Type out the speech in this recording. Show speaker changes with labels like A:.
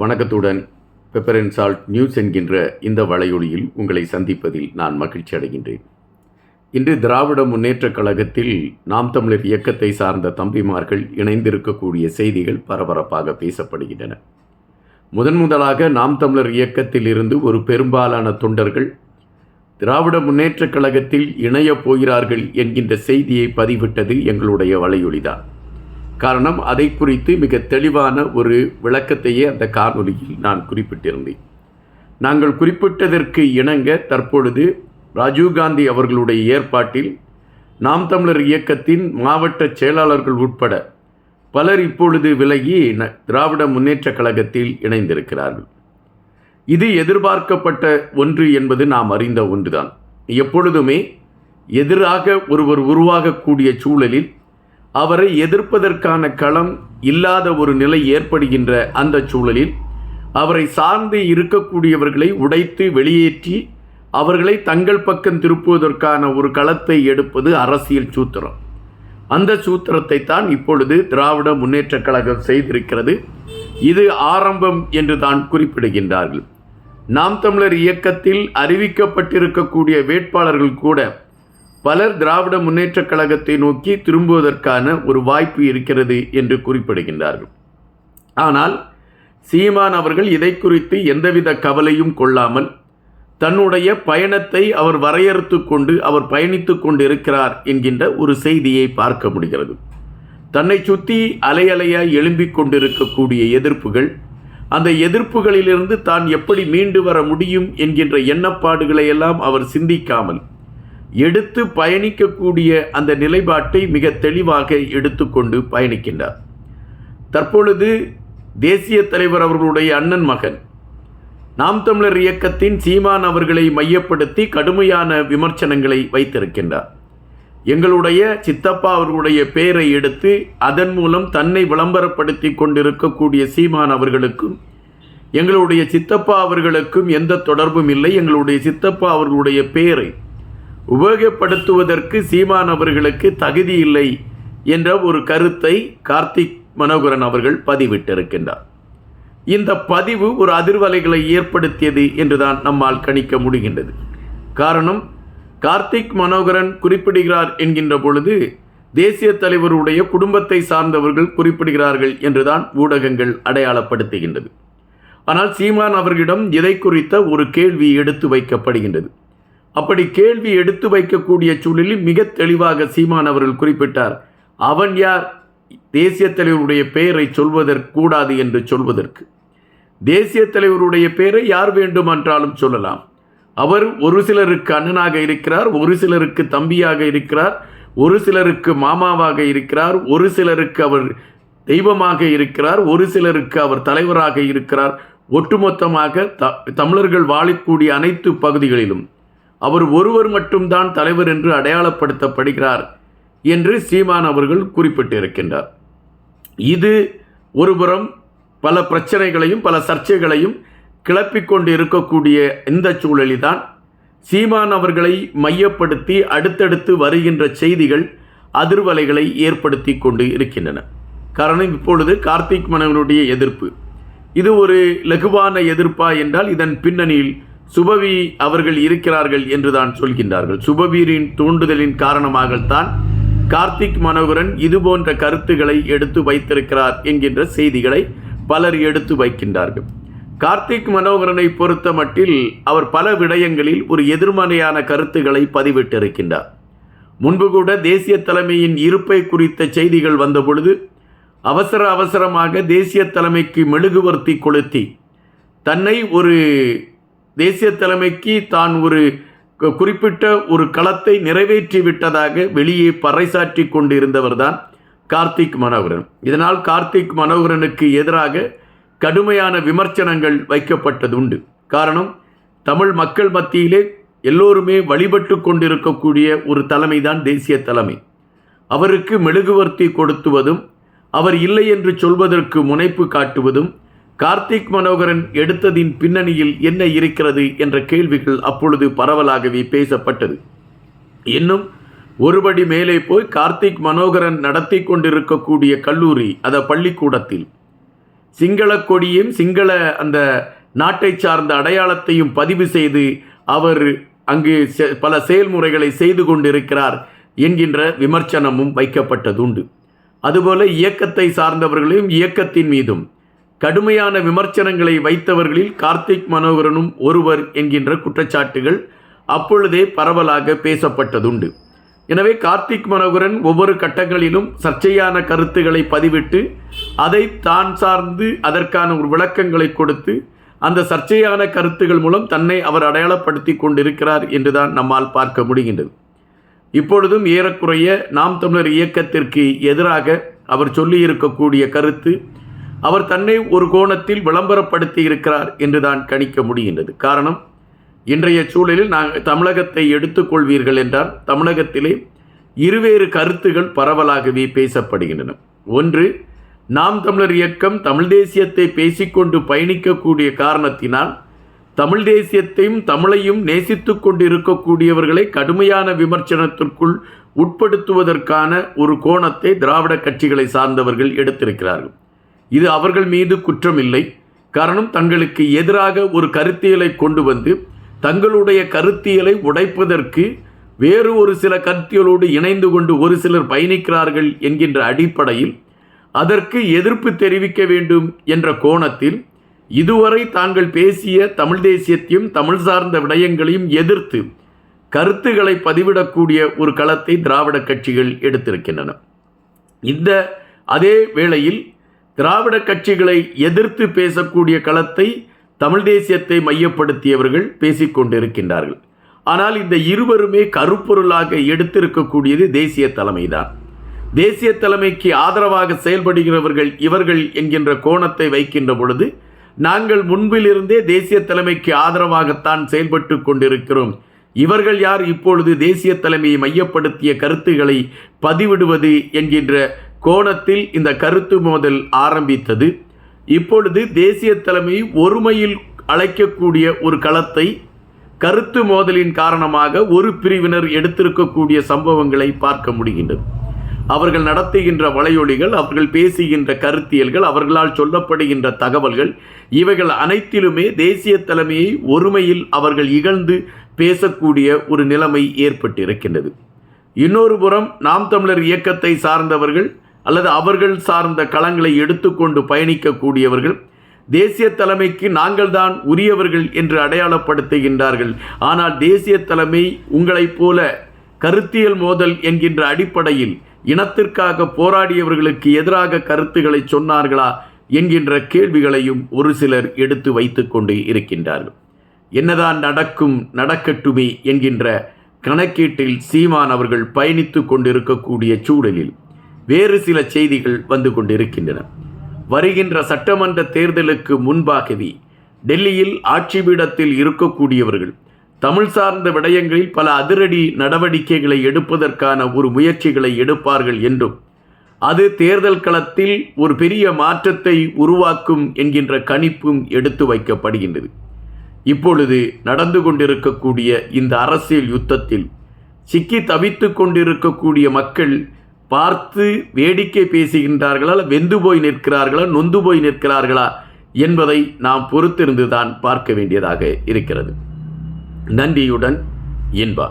A: வணக்கத்துடன் pepper and salt news என்கின்ற இந்த வலையொலியில் உங்களை சந்திப்பதில் நான் மகிழ்ச்சி அடைகின்றேன் இன்று திராவிட முன்னேற்றக் கழகத்தில் நாம் தமிழர் இயக்கத்தை சார்ந்த தம்பிமார்கள் இணைந்திருக்கக்கூடிய செய்திகள் பரபரப்பாக பேசப்படுகின்றன முதன் முதலாக நாம் தமிழர் இயக்கத்தில் இருந்து ஒரு பெரும்பாலான தொண்டர்கள் திராவிட முன்னேற்றக் கழகத்தில் இணையப் போகிறார்கள் என்கின்ற செய்தியை பதிவிட்டது எங்களுடைய வலையொலிதான் காரணம் அதை குறித்து மிக தெளிவான ஒரு விளக்கத்தையே அந்த காணொலியில் நான் குறிப்பிட்டிருந்தேன் நாங்கள் குறிப்பிட்டதற்கு இணங்க தற்பொழுது ராஜீவ்காந்தி அவர்களுடைய ஏற்பாட்டில் நாம் தமிழர் இயக்கத்தின் மாவட்ட செயலாளர்கள் உட்பட பலர் இப்பொழுது விலகி திராவிட முன்னேற்றக் கழகத்தில் இணைந்திருக்கிறார்கள் இது எதிர்பார்க்கப்பட்ட ஒன்று என்பது நாம் அறிந்த ஒன்றுதான் எப்பொழுதுமே எதிராக ஒருவர் உருவாகக்கூடிய சூழலில் அவரை எதிர்ப்பதற்கான களம் இல்லாத ஒரு நிலை ஏற்படுகின்ற அந்த சூழலில் அவரை சார்ந்து இருக்கக்கூடியவர்களை உடைத்து வெளியேற்றி அவர்களை தங்கள் பக்கம் திருப்புவதற்கான ஒரு களத்தை எடுப்பது அரசியல் சூத்திரம் அந்த சூத்திரத்தை தான் இப்பொழுது திராவிட முன்னேற்றக் கழகம் செய்திருக்கிறது இது ஆரம்பம் என்று தான் குறிப்பிடுகின்றார்கள் நாம் தமிழர் இயக்கத்தில் அறிவிக்கப்பட்டிருக்கக்கூடிய வேட்பாளர்கள் கூட பலர் திராவிட முன்னேற்றக் கழகத்தை நோக்கி திரும்புவதற்கான ஒரு வாய்ப்பு இருக்கிறது என்று குறிப்பிடுகின்றார்கள் ஆனால் சீமான் அவர்கள் இதை குறித்து எந்தவித கவலையும் கொள்ளாமல் தன்னுடைய பயணத்தை அவர் வரையறுத்து கொண்டு அவர் பயணித்து கொண்டிருக்கிறார் என்கின்ற ஒரு செய்தியை பார்க்க முடிகிறது தன்னை சுற்றி அலையலையாய் எழும்பிக் கொண்டிருக்கக்கூடிய எதிர்ப்புகள் அந்த எதிர்ப்புகளிலிருந்து தான் எப்படி மீண்டு வர முடியும் என்கின்ற எண்ணப்பாடுகளை எல்லாம் அவர் சிந்திக்காமல் எடுத்து பயணிக்கக்கூடிய அந்த நிலைப்பாட்டை மிக தெளிவாக எடுத்துக்கொண்டு பயணிக்கின்றார் தற்பொழுது தேசிய தலைவர் அவர்களுடைய அண்ணன் மகன் நாம் தமிழர் இயக்கத்தின் சீமான் அவர்களை மையப்படுத்தி கடுமையான விமர்சனங்களை வைத்திருக்கின்றார் எங்களுடைய சித்தப்பா அவர்களுடைய பெயரை எடுத்து அதன் மூலம் தன்னை விளம்பரப்படுத்தி கொண்டிருக்கக்கூடிய சீமான் அவர்களுக்கும் எங்களுடைய சித்தப்பா அவர்களுக்கும் எந்த தொடர்பும் இல்லை எங்களுடைய சித்தப்பா அவர்களுடைய பெயரை உபயோகப்படுத்துவதற்கு சீமான் அவர்களுக்கு தகுதி இல்லை என்ற ஒரு கருத்தை கார்த்திக் மனோகரன் அவர்கள் பதிவிட்டிருக்கின்றார் இந்த பதிவு ஒரு அதிர்வலைகளை ஏற்படுத்தியது என்றுதான் நம்மால் கணிக்க முடிகின்றது காரணம் கார்த்திக் மனோகரன் குறிப்பிடுகிறார் என்கின்ற பொழுது தேசிய தலைவருடைய குடும்பத்தை சார்ந்தவர்கள் குறிப்பிடுகிறார்கள் என்றுதான் ஊடகங்கள் அடையாளப்படுத்துகின்றது ஆனால் சீமான் அவர்களிடம் இதை குறித்த ஒரு கேள்வி எடுத்து வைக்கப்படுகின்றது அப்படி கேள்வி எடுத்து வைக்கக்கூடிய சூழலில் மிக தெளிவாக சீமான் அவர்கள் குறிப்பிட்டார் அவன் யார் தேசிய தலைவருடைய பெயரை சொல்வதற்கு கூடாது என்று சொல்வதற்கு தேசிய தலைவருடைய பெயரை யார் வேண்டுமென்றாலும் சொல்லலாம் அவர் ஒரு சிலருக்கு அண்ணனாக இருக்கிறார் ஒரு சிலருக்கு தம்பியாக இருக்கிறார் ஒரு சிலருக்கு மாமாவாக இருக்கிறார் ஒரு சிலருக்கு அவர் தெய்வமாக இருக்கிறார் ஒரு சிலருக்கு அவர் தலைவராக இருக்கிறார் ஒட்டுமொத்தமாக த தமிழர்கள் வாழக்கூடிய அனைத்து பகுதிகளிலும் அவர் ஒருவர் மட்டும்தான் தலைவர் என்று அடையாளப்படுத்தப்படுகிறார் என்று சீமான் அவர்கள் குறிப்பிட்டிருக்கின்றார் இது ஒருபுறம் பல பிரச்சனைகளையும் பல சர்ச்சைகளையும் கிளப்பிக்கொண்டு இருக்கக்கூடிய இந்த சூழலில்தான் சீமான் அவர்களை மையப்படுத்தி அடுத்தடுத்து வருகின்ற செய்திகள் அதிர்வலைகளை ஏற்படுத்தி கொண்டு இருக்கின்றன காரணம் இப்பொழுது கார்த்திக் மனவனுடைய எதிர்ப்பு இது ஒரு லகுவான எதிர்ப்பா என்றால் இதன் பின்னணியில் சுபவி அவர்கள் இருக்கிறார்கள் என்றுதான் சொல்கின்றார்கள் சுபவீரின் தூண்டுதலின் காரணமாகத்தான் கார்த்திக் மனோகரன் இது போன்ற கருத்துக்களை எடுத்து வைத்திருக்கிறார் என்கின்ற செய்திகளை பலர் எடுத்து வைக்கின்றார்கள் கார்த்திக் மனோகரனை பொறுத்த மட்டில் அவர் பல விடயங்களில் ஒரு எதிர்மறையான கருத்துக்களை பதிவிட்டிருக்கின்றார் முன்பு கூட தேசிய தலைமையின் இருப்பை குறித்த செய்திகள் வந்தபொழுது அவசர அவசரமாக தேசிய தலைமைக்கு மெழுகுவர்த்தி கொளுத்தி தன்னை ஒரு தேசிய தலைமைக்கு தான் ஒரு குறிப்பிட்ட ஒரு களத்தை நிறைவேற்றி விட்டதாக வெளியே பறைசாற்றி கொண்டிருந்தவர் தான் கார்த்திக் மனோகரன் இதனால் கார்த்திக் மனோகரனுக்கு எதிராக கடுமையான விமர்சனங்கள் வைக்கப்பட்டது உண்டு காரணம் தமிழ் மக்கள் மத்தியிலே எல்லோருமே வழிபட்டு கொண்டிருக்கக்கூடிய ஒரு தலைமை தான் தேசிய தலைமை அவருக்கு மெழுகுவர்த்தி கொடுத்துவதும் அவர் இல்லை என்று சொல்வதற்கு முனைப்பு காட்டுவதும் கார்த்திக் மனோகரன் எடுத்ததின் பின்னணியில் என்ன இருக்கிறது என்ற கேள்விகள் அப்பொழுது பரவலாகவே பேசப்பட்டது இன்னும் ஒருபடி மேலே போய் கார்த்திக் மனோகரன் நடத்தி கொண்டிருக்கக்கூடிய கல்லூரி அத பள்ளிக்கூடத்தில் சிங்கள கொடியும் சிங்கள அந்த நாட்டை சார்ந்த அடையாளத்தையும் பதிவு செய்து அவர் அங்கு பல செயல்முறைகளை செய்து கொண்டிருக்கிறார் என்கின்ற விமர்சனமும் வைக்கப்பட்டதுண்டு அதுபோல இயக்கத்தை சார்ந்தவர்களையும் இயக்கத்தின் மீதும் கடுமையான விமர்சனங்களை வைத்தவர்களில் கார்த்திக் மனோகரனும் ஒருவர் என்கின்ற குற்றச்சாட்டுகள் அப்பொழுதே பரவலாக பேசப்பட்டதுண்டு எனவே கார்த்திக் மனோகரன் ஒவ்வொரு கட்டங்களிலும் சர்ச்சையான கருத்துக்களை பதிவிட்டு அதை தான் சார்ந்து அதற்கான ஒரு விளக்கங்களை கொடுத்து அந்த சர்ச்சையான கருத்துகள் மூலம் தன்னை அவர் அடையாளப்படுத்தி கொண்டிருக்கிறார் என்றுதான் நம்மால் பார்க்க முடிகின்றது இப்பொழுதும் ஏறக்குறைய நாம் தமிழர் இயக்கத்திற்கு எதிராக அவர் சொல்லியிருக்கக்கூடிய கருத்து அவர் தன்னை ஒரு கோணத்தில் விளம்பரப்படுத்தி இருக்கிறார் என்று தான் கணிக்க முடிகின்றது காரணம் இன்றைய சூழலில் நாங்கள் தமிழகத்தை எடுத்துக்கொள்வீர்கள் என்றால் தமிழகத்திலே இருவேறு கருத்துகள் பரவலாகவே பேசப்படுகின்றன ஒன்று நாம் தமிழர் இயக்கம் தமிழ் தேசியத்தை பேசிக்கொண்டு பயணிக்கக்கூடிய காரணத்தினால் தமிழ் தேசியத்தையும் தமிழையும் நேசித்து கொண்டிருக்கக்கூடியவர்களை இருக்கக்கூடியவர்களை கடுமையான விமர்சனத்திற்குள் உட்படுத்துவதற்கான ஒரு கோணத்தை திராவிட கட்சிகளை சார்ந்தவர்கள் எடுத்திருக்கிறார்கள் இது அவர்கள் மீது குற்றமில்லை காரணம் தங்களுக்கு எதிராக ஒரு கருத்தியலை கொண்டு வந்து தங்களுடைய கருத்தியலை உடைப்பதற்கு வேறு ஒரு சில கருத்தியலோடு இணைந்து கொண்டு ஒரு சிலர் பயணிக்கிறார்கள் என்கின்ற அடிப்படையில் அதற்கு எதிர்ப்பு தெரிவிக்க வேண்டும் என்ற கோணத்தில் இதுவரை தாங்கள் பேசிய தமிழ் தேசியத்தையும் தமிழ் சார்ந்த விடயங்களையும் எதிர்த்து கருத்துக்களை பதிவிடக்கூடிய ஒரு களத்தை திராவிட கட்சிகள் எடுத்திருக்கின்றன இந்த அதே வேளையில் திராவிட கட்சிகளை எதிர்த்து பேசக்கூடிய களத்தை தமிழ் தேசியத்தை மையப்படுத்தியவர்கள் பேசிக்கொண்டிருக்கின்றார்கள் ஆனால் இந்த இருவருமே கருப்பொருளாக எடுத்திருக்கக்கூடியது தேசிய தலைமைதான் தேசிய தலைமைக்கு ஆதரவாக செயல்படுகிறவர்கள் இவர்கள் என்கின்ற கோணத்தை வைக்கின்ற பொழுது நாங்கள் முன்பிலிருந்தே தேசிய தலைமைக்கு ஆதரவாகத்தான் செயல்பட்டு கொண்டிருக்கிறோம் இவர்கள் யார் இப்பொழுது தேசிய தலைமையை மையப்படுத்திய கருத்துக்களை பதிவிடுவது என்கின்ற கோணத்தில் இந்த கருத்து மோதல் ஆரம்பித்தது இப்பொழுது தேசிய தலைமை ஒருமையில் அழைக்கக்கூடிய ஒரு களத்தை கருத்து மோதலின் காரணமாக ஒரு பிரிவினர் எடுத்திருக்கக்கூடிய சம்பவங்களை பார்க்க முடிகின்றது அவர்கள் நடத்துகின்ற வலையொலிகள் அவர்கள் பேசுகின்ற கருத்தியல்கள் அவர்களால் சொல்லப்படுகின்ற தகவல்கள் இவைகள் அனைத்திலுமே தேசிய தலைமையை ஒருமையில் அவர்கள் இகழ்ந்து பேசக்கூடிய ஒரு நிலைமை ஏற்பட்டிருக்கின்றது இன்னொரு புறம் நாம் தமிழர் இயக்கத்தை சார்ந்தவர்கள் அல்லது அவர்கள் சார்ந்த களங்களை எடுத்துக்கொண்டு பயணிக்கக்கூடியவர்கள் தேசிய தலைமைக்கு நாங்கள் தான் உரியவர்கள் என்று அடையாளப்படுத்துகின்றார்கள் ஆனால் தேசிய தலைமை உங்களைப் போல கருத்தியல் மோதல் என்கின்ற அடிப்படையில் இனத்திற்காக போராடியவர்களுக்கு எதிராக கருத்துக்களை சொன்னார்களா என்கின்ற கேள்விகளையும் ஒரு சிலர் எடுத்து வைத்து கொண்டு இருக்கின்றார்கள் என்னதான் நடக்கும் நடக்கட்டுமே என்கின்ற கணக்கீட்டில் சீமான் அவர்கள் பயணித்து கொண்டிருக்கக்கூடிய சூழலில் வேறு சில செய்திகள் வந்து கொண்டிருக்கின்றன வருகின்ற சட்டமன்ற தேர்தலுக்கு முன்பாகவே டெல்லியில் ஆட்சி பீடத்தில் இருக்கக்கூடியவர்கள் தமிழ் சார்ந்த விடயங்களில் பல அதிரடி நடவடிக்கைகளை எடுப்பதற்கான ஒரு முயற்சிகளை எடுப்பார்கள் என்றும் அது தேர்தல் களத்தில் ஒரு பெரிய மாற்றத்தை உருவாக்கும் என்கின்ற கணிப்பும் எடுத்து வைக்கப்படுகின்றது இப்பொழுது நடந்து கொண்டிருக்கக்கூடிய இந்த அரசியல் யுத்தத்தில் சிக்கி தவித்து கொண்டிருக்கக்கூடிய மக்கள் பார்த்து வேடிக்கை பேசுகின்றார்களா வெந்து போய் நிற்கிறார்களா நொந்து போய் நிற்கிறார்களா என்பதை நாம் பொறுத்திருந்துதான் பார்க்க வேண்டியதாக இருக்கிறது நன்றியுடன் இன்பா